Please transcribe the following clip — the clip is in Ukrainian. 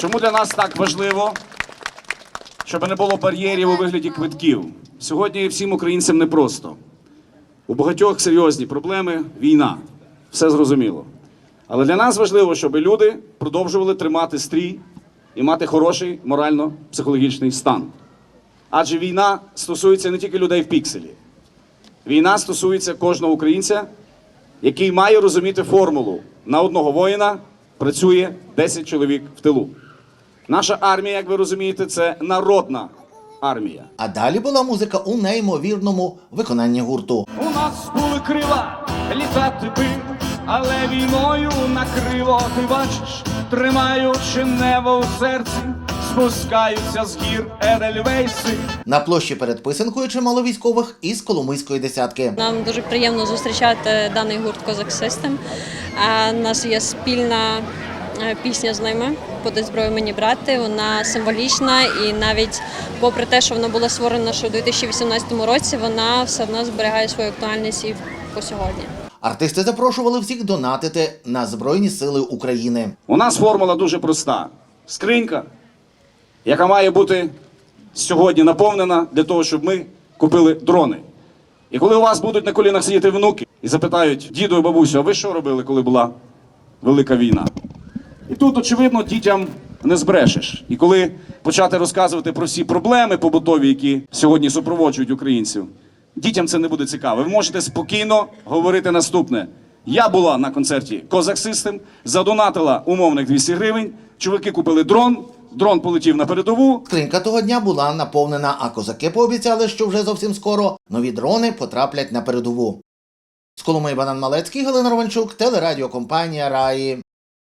Чому для нас так важливо, щоб не було бар'єрів у вигляді квитків? Сьогодні всім українцям непросто. У багатьох серйозні проблеми війна. Все зрозуміло. Але для нас важливо, щоб люди продовжували тримати стрій і мати хороший морально-психологічний стан. Адже війна стосується не тільки людей в пікселі. Війна стосується кожного українця, який має розуміти формулу. На одного воїна працює 10 чоловік в тилу. Наша армія, як ви розумієте, це народна армія. А далі була музика у неймовірному виконанні гурту. У нас були крила, літати би, але війною накрило, ти бачиш, тримаючи небо в серці, спускаються з гір Едельвейси. На площі перед писанкою чимало військових із Коломийської десятки. Нам дуже приємно зустрічати даний гурт Козак Систем. У нас є спільна пісня з ними «Подай зброю мені брати. Вона символічна і навіть попри те, що вона була створена ще у 2018 році, вона все одно зберігає свою актуальність і по сьогодні. Артисти запрошували всіх донатити на Збройні Сили України. У нас формула дуже проста: скринька, яка має бути сьогодні наповнена для того, щоб ми купили дрони. І коли у вас будуть на колінах сидіти внуки і запитають, діду і бабусю, а ви що робили, коли була велика війна? Тут, очевидно, дітям не збрешеш. І коли почати розказувати про всі проблеми побутові, які сьогодні супроводжують українців, дітям це не буде цікаво. Ви можете спокійно говорити наступне. Я була на концерті Козак System, задонатила умовних 200 гривень. Чуваки купили дрон, дрон полетів на передову. Скринька того дня була наповнена, а козаки пообіцяли, що вже зовсім скоро нові дрони потраплять на передову. З Коломиї Банан Малецький, Галина Романчук, телерадіокомпанія Раї.